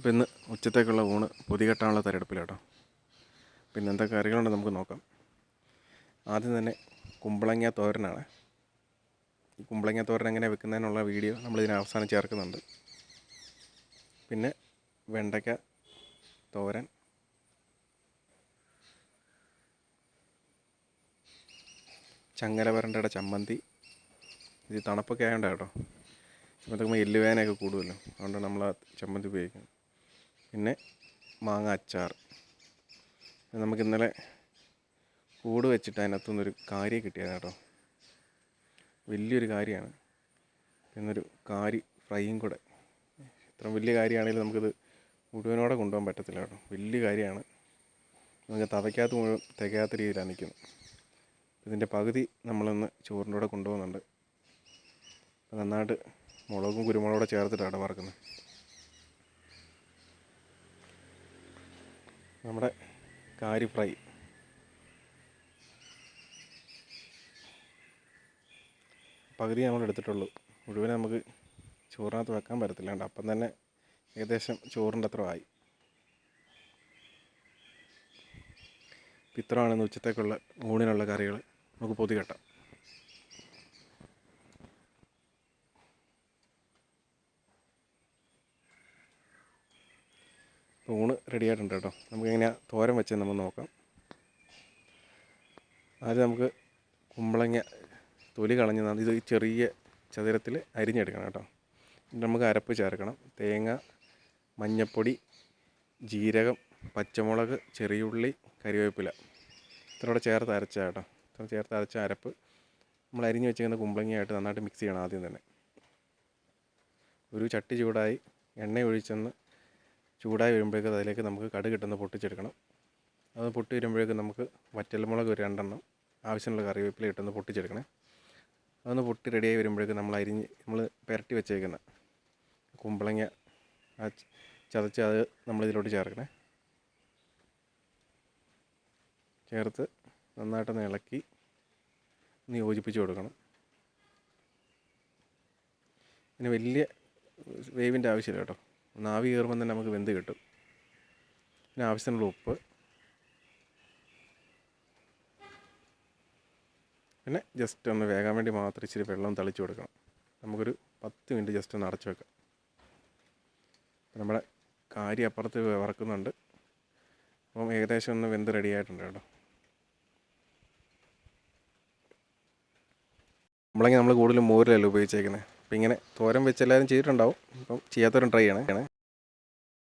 അപ്പോൾ ഇന്ന് ഉച്ചത്തേക്കുള്ള ഊണ് പൊതികെട്ടാനുള്ള തരടുപ്പിലാട്ടോ പിന്നെ എന്തൊക്കെ കറികളുണ്ട് നമുക്ക് നോക്കാം. ആദ്യം തന്നെ കുമ്പളങ്ങ തോരനാണ്. ഈ കുമ്പളങ്ങ തോരൻ എങ്ങനെ വെക്കുന്നതിനുള്ള വീഡിയോ നമ്മളിതിന് അവസാനം ചേർക്കുന്നുണ്ട്. പിന്നെ വെണ്ടയ്ക്ക തോരൻ. ചങ്ങല വരണ്ടയുടെ ചമ്മന്തി. ഇത് തണുപ്പൊക്കെ ആയതുകൊണ്ടാണ് കേട്ടോ ചമ്മന്തി എല്ലുവേനയൊക്കെ കൂടുമല്ലോ അതുകൊണ്ട് നമ്മൾ ആ ചമ്മന്തി ഉപയോഗിക്കുന്നത് പിന്നെ മാങ്ങ അച്ചാർ. നമുക്ക് ഇന്നലെ കൂട് വെച്ചിട്ട് അതിനകത്തുനിന്നൊരു കാരി കിട്ടിയതാണ് കേട്ടോ. വലിയൊരു കാര്യമാണ് പിന്നൊരു കാരി ഫ്രൈയും കൂടെ. ഇത്ര വലിയ കാര്യമാണെങ്കിലും നമുക്കിത് മുഴുവനോടെ കൊണ്ടുപോകാൻ പറ്റത്തില്ല കേട്ടോ. വലിയ കാര്യമാണ്. നമുക്ക് തവയ്ക്കാത്ത മുഴുവൻ തികയാത്ത രീതിയിലാണ് നിൽക്കുന്നത്. ഇതിന്റെ പകുതി നമ്മളൊന്ന് ചോറിന്റെ കൂടെ കൊണ്ടുപോകുന്നുണ്ട്. നന്നായിട്ട് മുളകും കുരുമുളകൂടെ ചേർത്തിട്ടാണ് വറക്കുന്നത്. നമ്മുടെ കാരി ഫ്രൈ. പകുതി നമ്മൾ എടുത്തിട്ടുള്ളൂ. മുഴുവൻ നമുക്ക് ചോറിനകത്ത് വെക്കാൻ പറ്റത്തില്ല കണ്ടോ അപ്പം തന്നെ ഏകദേശം ചോറിന്റെ അത്ര ആയി. ഇത്രയാണ് ഇന്ന് ഉച്ചത്തേക്കുള്ള ഊണിനുള്ള കറികൾ നമുക്ക് പൊതി കെട്ടാം ഊണ് റെഡി ആയിട്ടുണ്ട് കേട്ടോ. നമുക്ക് എങ്ങനെയാണ് തോരൻ വെച്ച് നമ്മൾ നോക്കാം. ആദ്യം നമുക്ക് കുമ്പളങ്ങ തൊലി കളഞ്ഞ് ഇത് ചെറിയ ചതുരത്തിൽ അരിഞ്ഞെടുക്കണം കേട്ടോ. എന്നിട്ട് നമുക്ക് അരപ്പ് ചേർക്കണം. തേങ്ങ മഞ്ഞൾപ്പൊടി ജീരകം പച്ചമുളക് ചെറിയുള്ളി കരിവേപ്പില. ഇത്രയോടെ ചേർത്ത് അരച്ച കേട്ടോ. ഇത്ര ചേർത്ത് അരച്ച അരപ്പ് നമ്മൾ അരിഞ്ഞ് വെച്ചിരിക്കുന്ന കുമ്പളങ്ങയായിട്ട് നന്നായിട്ട് മിക്സ് ചെയ്യണം ആദ്യം തന്നെ. ഒരു ചട്ടി ചൂടായി എണ്ണ ഒഴിച്ചെന്ന് ചൂടായി വരുമ്പോഴേക്കും അതിലേക്ക് നമുക്ക് കടുക് ഇട്ടൊന്ന് പൊട്ടിച്ചെടുക്കണം. അത് പൊട്ടി വരുമ്പോഴേക്കും നമുക്ക് വറ്റൽമുളക് ഒരു രണ്ടെണ്ണം ആവശ്യമുള്ള കറിവേപ്പില ഇട്ടൊന്ന് പൊട്ടിച്ചെടുക്കണേ. അതൊന്ന് പൊട്ടി റെഡിയായി വരുമ്പോഴേക്കും നമ്മൾ അരിഞ്ഞ് നമ്മൾ പുരട്ടി വെച്ചേക്കുന്ന കുമ്പളങ്ങ ആ ചതച്ച് അത് നമ്മളിതിലോട്ട് ചേർക്കണേ. ചേർത്ത് നന്നായിട്ടൊന്ന് ഇളക്കി ഒന്ന് യോജിപ്പിച്ച് കൊടുക്കണം. പിന്നെ വലിയ വേവിന്റെ ആവശ്യമില്ല കേട്ടോ. ഒന്ന് ആവി കയറുമ്പോൾ തന്നെ നമുക്ക് വെന്ത് കിട്ടും. പിന്നെ ആവശ്യത്തിനുള്ള ഉപ്പ്. പിന്നെ ജസ്റ്റ് ഒന്ന് വേകാൻ വേണ്ടി മാത്രം ഇച്ചിരി വെള്ളം തളിച്ചു കൊടുക്കണം. നമുക്കൊരു പത്ത് മിനിറ്റ് ജസ്റ്റ് ഒന്ന് അടച്ചു വെക്കാം. നമ്മുടെ കാരി അപ്പുറത്ത് വറക്കുന്നുണ്ട്. അപ്പം ഏകദേശം ഒന്ന് വെന്ത് റെഡി ആയിട്ടുണ്ട് കേട്ടോ. നമ്മളെങ്കിൽ നമ്മൾ കൂടുതലും മോരിലല്ല ഉപയോഗിച്ചേക്കുന്നത് അപ്പം ഇങ്ങനെ തോരൻ വെച്ച് എല്ലാവരും ചെയ്തിട്ടുണ്ടാവും. അപ്പം ചെയ്യാത്തവരും ട്രൈ ചെയ്യണേ.